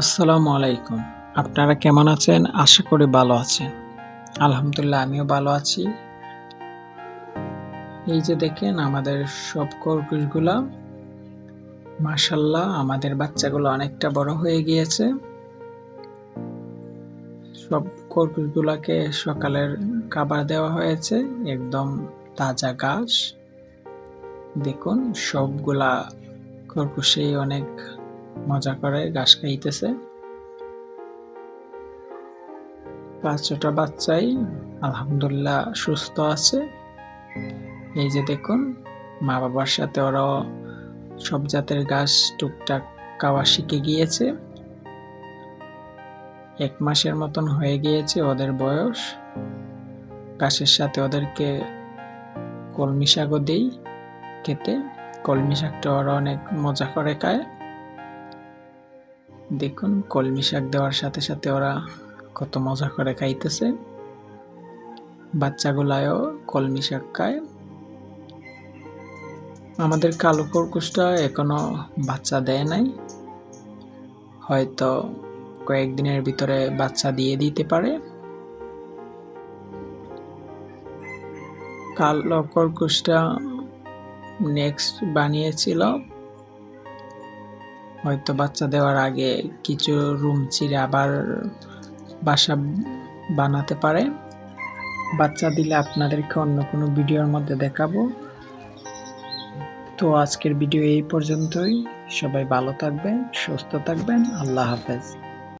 আসসালামু আলাইকুম। আপনারা কেমন আছেন? আশা করি ভালো আছেন। আলহামদুলিল্লাহ, আমিও ভালো আছি। এই যে দেখেন, আমাদের সব খরগোশগুলা মাশাল্লাহ আমাদের বাচ্চাগুলো অনেকটা বড় হয়ে গিয়েছে। সব খরগোশগুলাকে সকালের খাবার দেওয়া হয়েছে, একদম তাজা ঘাস। দেখুন, সবগুলা খরগোশেই অনেক মজা করে, ঘাস খাইতেছে। পাঁচ ছটা বাচ্চাই আলহামদুলিল্লাহ সুস্থ আছে। এই যে দেখুন, মা বাবার সাথে ওরাও সব জাতের ঘাস টুকটাক খাওয়া শিখে গিয়েছে। এক মাসের মতন হয়ে গিয়েছে ওদের বয়স। ঘাসের সাথে ওদেরকে কলমি শাকও দিই খেতে। কলমি শাকটা ওরা অনেক মজা করে খায়। দেখুন, কলমি শাক দেওয়ার সাথে সাথে ওরা কত মজা করে খাইতেছে। বাচ্চাগুলায়ও কলমি শাক খায়। আমাদের কালো খরগোশটা এখনও বাচ্চা দেয় নাই। হয়তো কয়েকদিনের ভিতরে বাচ্চা দিয়ে দিতে পারে। কালো খরগোশটা নেক্সট বানিয়েছিল। হয়তো বাচ্চা দেওয়ার আগে কিছু রুম চিরে আবার বাসা বানাতে পারে। বাচ্চা দিলে আপনাদেরকে অন্য কোনো ভিডিওর মধ্যে দেখাবো। তো আজকের ভিডিও এই পর্যন্তই। সবাই ভালো থাকবেন, সুস্থ থাকবেন। আল্লাহ হাফেজ।